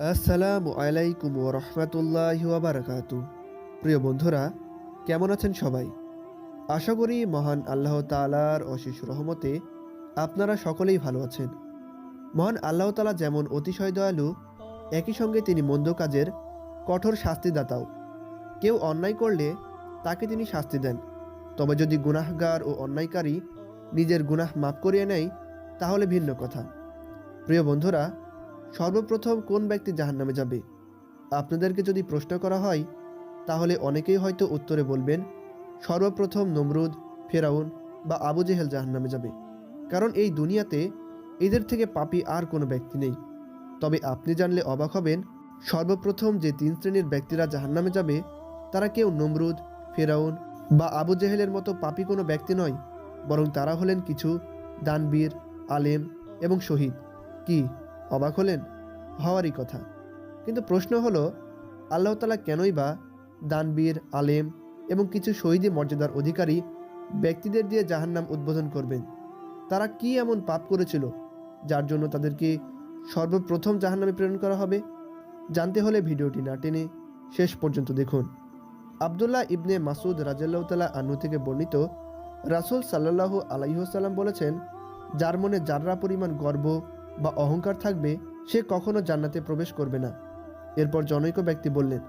আসসালামু আলাইকুম ও রহমতুল্লাহ বারাকাতু প্রিয় বন্ধুরা, কেমন আছেন সবাই? আশা করি মহান আল্লাহ তালার অশেষ রহমতে আপনারা সকলেই ভালো আছেন। মহান আল্লাহ তালা যেমন অতিশয় দয়ালু, একই সঙ্গে তিনি মন্দ কাজের কঠোর শাস্তিদাতাও। কেউ অন্যায় করলে তাকে তিনি শাস্তি দেন। তবে যদি গুনাহগার ও অন্যায়কারী নিজের গুনাহ মাফ করিয়ে নেয়, তাহলে ভিন্ন কথা। প্রিয় বন্ধুরা সর্বপ্রথম কোন ব্যক্তি জাহান্নামে যাবে? আপনাদেরকে যদি প্রশ্ন করা হয়, তাহলে অনেকেই হয়তো উত্তরে বলবেন, সর্বপ্রথম নমরুদ, ফেরাউন বা আবু জেহেল জাহান্নামে যাবে। কারণ এই দুনিয়াতে এদের থেকে পাপি আর কোনো ব্যক্তি নেই। তবে আপনি জানলে অবাক হবেন, সর্বপ্রথম যে তিন শ্রেণির ব্যক্তিরা জাহান্নামে যাবে, তারা কেউ নমরুদ, ফেরাউন বা আবু জেহেলের মতো পাপি কোনো ব্যক্তি নয়, বরং তারা হলেন কিছু দানবীর, আলেম এবং শহীদ। কি অবাক হলেন, হওয়ারই কথা। কিন্তু প্রশ্ন হলো, আল্লাহ তালা কেনই বা দানবীর, আলেম এবং কিছু শহীদি মর্যাদার অধিকারী ব্যক্তিদের দিয়ে জাহান্নাম উদ্বোধন করবেন? তারা কি এমন পাপ করেছিল, যার জন্য তাদেরকে সর্বপ্রথম জাহান্নামে প্রেরণ করা হবে? জানতে হলে ভিডিওটি না টেনে শেষ পর্যন্ত দেখুন। আবদুল্লাহ ইবনে মাসুদ রাজাল্লাহ তালা আনু থেকে বর্ণিত রাসুল সাল্লাহ আলাইহসাল্লাম বলেছেন, যার মনে যাররা পরিমাণ গর্ব বা অহংকার থাকবে, সে কখনো জান্নাতে প্রবেশ করবে না। এরপর জনৈক ব্যক্তি বললেন,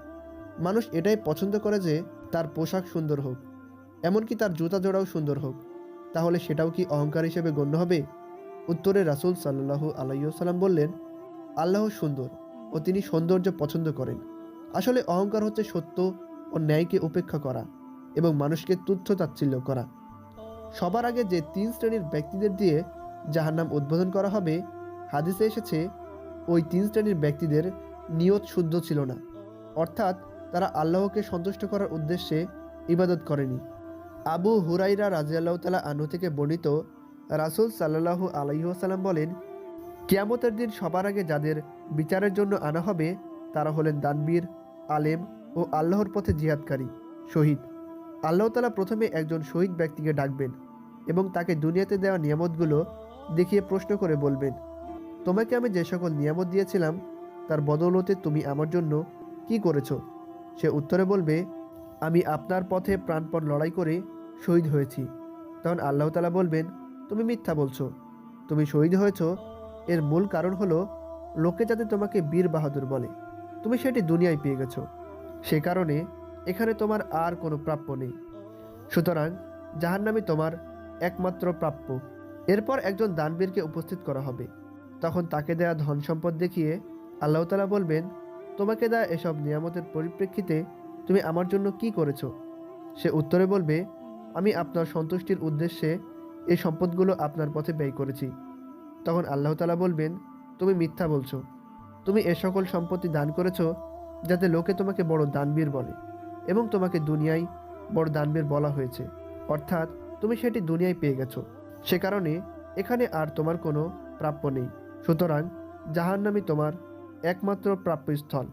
মানুষ এটাই পছন্দ করে যে তার পোশাক সুন্দর হোক, এমনকি তার জুতা জোড়াও সুন্দর হোক। তাহলে সেটাও কি অহংকার হিসেবে গণ্য হবে? উত্তরে রাসুল সাল্লাহ আলাইসাল্লাম বললেন, আল্লাহ সুন্দর ও তিনি সৌন্দর্য পছন্দ করেন। আসলে অহংকার হচ্ছে সত্য ও ন্যায়কে উপেক্ষা করা এবং মানুষকে তুচ্ছ তাচ্ছিল্য করা। সবার আগে যে তিন শ্রেণির ব্যক্তিদের দিয়ে যাহার উদ্বোধন করা হবে হাদিসে এসেছে, ওই তিন শ্রেণির ব্যক্তিদের নিয়ত শুদ্ধ ছিল না। অর্থাৎ তারা আল্লাহকে সন্তুষ্ট করার উদ্দেশ্যে ইবাদত করেনি। আবু হুরাইরা রাজিয়াল্লাহ তালা আনু থেকে বর্ণিত রাসুল সাল্লাহু আলাইসাল্লাম বলেন, কিয়ামতের দিন সবার আগে যাদের বিচারের জন্য আনা হবে, তারা হলেন দানবীর, আলেম ও আল্লাহর পথে জিহাদকারী, শহীদ। আল্লাহ তালা প্রথমে একজন শহীদ ব্যক্তিকে ডাকবেন এবং তাকে দুনিয়াতে দেওয়া নিয়ামতগুলো দেখিয়ে প্রশ্ন করে বলবেন। তোমাকে আমি যে সকল নিয়ামত দিয়েছিলাম, তার বদৌলতে তুমি আমার জন্য কি করেছ? সে উত্তরে বলবে, আমি আপনার পথে প্রাণপণ লড়াই করে শহীদ হয়েছি। তখন আল্লাহ তালা বলবেন, তুমি মিথ্যা বলছো। তুমি শহীদ হয়েছ, এর মূল কারণ হলো লোকে যাতে তোমাকে বীর বাহাদুর বলে। তুমি সেটি দুনিয়ায় পেয়ে গেছো। সে কারণে এখানে তোমার আর কোনো প্রাপ্য নেই। সুতরাং জাহান্নামি তোমার একমাত্র প্রাপ্য। এরপর একজন দানবীরকে উপস্থিত করা হবে। তখন তাকে দেয়া ধন সম্পদ দেখিয়ে আল্লাহ তালা বলবেন, তোমাকে দেয়া এসব নিয়ামতের পরিপ্রেক্ষিতে তুমি আমার জন্য কি করেছ? সে উত্তরে বলবে, আমি আপনার সন্তুষ্টির উদ্দেশ্যে এই সম্পদগুলো আপনার পথে ব্যয় করেছি। তখন আল্লাহ তালা বলবেন, তুমি মিথ্যা বলছো। তুমি এ সকল সম্পত্তি দান করেছ যাতে লোকে তোমাকে বড় দানবীর বলে এবং তোমাকে দুনিয়ায় বড় দানবীর বলা হয়েছে। অর্থাৎ তুমি সেটি দুনিয়ায় পেয়ে গেছো। সে কারণে এখানে আর তোমার কোনো প্রাপ্য নেই। সুতরাং জাহান্নামি তোমার একমাত্র প্রাপ্যস্থল।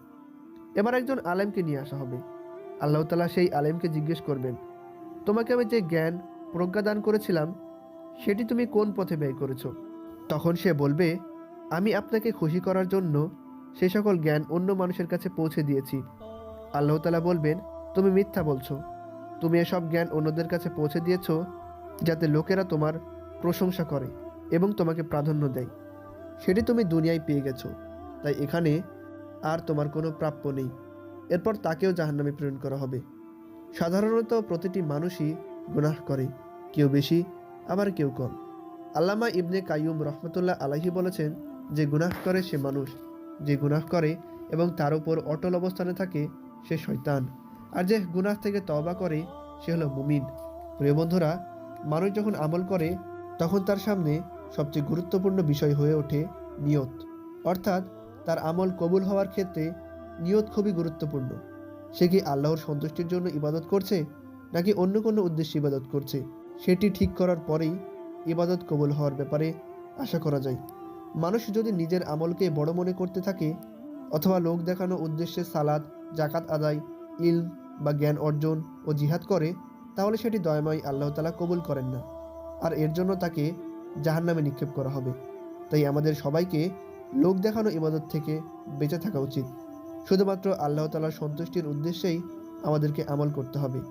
এবার একজন আলেমকে নিয়ে আসা হবে। আল্লাহ তালা সেই আলেমকে জিজ্ঞেস করবেন, তোমাকে আমি যে জ্ঞান প্রজ্ঞা দান করেছিলাম, সেটি তুমি কোন পথে ব্যয় করেছ? তখন সে বলবে, আমি আপনাকে খুশি করার জন্য সে সকল জ্ঞান অন্য মানুষের কাছে পৌঁছে দিয়েছি। আল্লাহ তালা বলবেন, তুমি মিথ্যা বলছো। তুমি এসব জ্ঞান অন্যদের কাছে পৌঁছে দিয়েছ যাতে লোকেরা তোমার প্রশংসা করে এবং তোমাকে প্রাধান্য দেয়। সেটি তুমি দুনিয়ায় পেয়ে গেছো, তাই এখানে আর তোমার কোনো প্রাপ্য নেই। এরপর তাকেও জাহান্নামে প্রেরণ করা হবে। সাধারণত প্রতিটি মানুষই গুনাহ করে, কেউ বেশি, আবার কেউ কম। আল্লামা ইবনে কাইয়ুম রহমতুল্লাহ আলাহি বলেছেন যে গুনাহ করে সে মানুষ, যে গুনাহ করে এবং তার উপর অটল অবস্থানে থাকে সে শয়তান, আর যে গুনাহ থেকে তওবা করে সে হলো মুমিন। প্রিয় বন্ধুরা, মানুষ যখন আমল করে, তখন তার সামনে সবচেয়ে গুরুত্বপূর্ণ বিষয় হয়ে ওঠে নিয়ত। অর্থাৎ তার আমল কবুল হওয়ার ক্ষেত্রে নিয়ত খুবই গুরুত্বপূর্ণ। সে কি আল্লাহর সন্তুষ্টির জন্য ইবাদত করছে, নাকি অন্য কোনো উদ্দেশ্যে ইবাদত করছে? সেটি ঠিক করার পরেই ইবাদত কবুল হওয়ার ব্যাপারে আশা করা যায়। মানুষ যদি নিজের আমলকে বড় মনে করতে থাকে, অথবা লোক দেখানো উদ্দেশ্যে সালাদ জাকাত আদায় ইল বা জ্ঞান অর্জন ও জিহাদ করে, তাহলে সেটি দয়াময় আল্লাহ তালা কবুল করেন না। আর এর জন্য তাকে জাহান্নামে নিক্ষেপ করা হবে। তাই আমাদের সবাইকে লোক দেখানো ইবাদত থেকে বেঁচে থাকা উচিত। শুধুমাত্র আল্লাহ তালার সন্তুষ্টির উদ্দেশ্যেই আমাদেরকে আমল করতে হবে।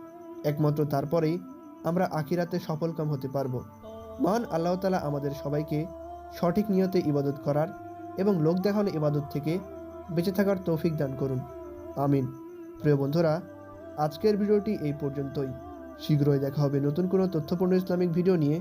একমাত্র তারপরেই আমরা আখিরাতে সফলকাম হতে পারব। মহান আল্লাহ তালা আমাদের সবাইকে সঠিক নিয়তে ইবাদত করার এবং লোক দেখানো ইবাদত থেকে বেঁচে থাকার তৌফিক দান করুন। আমিন। প্রিয় বন্ধুরা, আজকের ভিডিওটি এই পর্যন্তই। শীঘ্রই দেখা হবে নতুন কোনো তথ্যপূর্ণ ইসলামিক ভিডিও নিয়ে।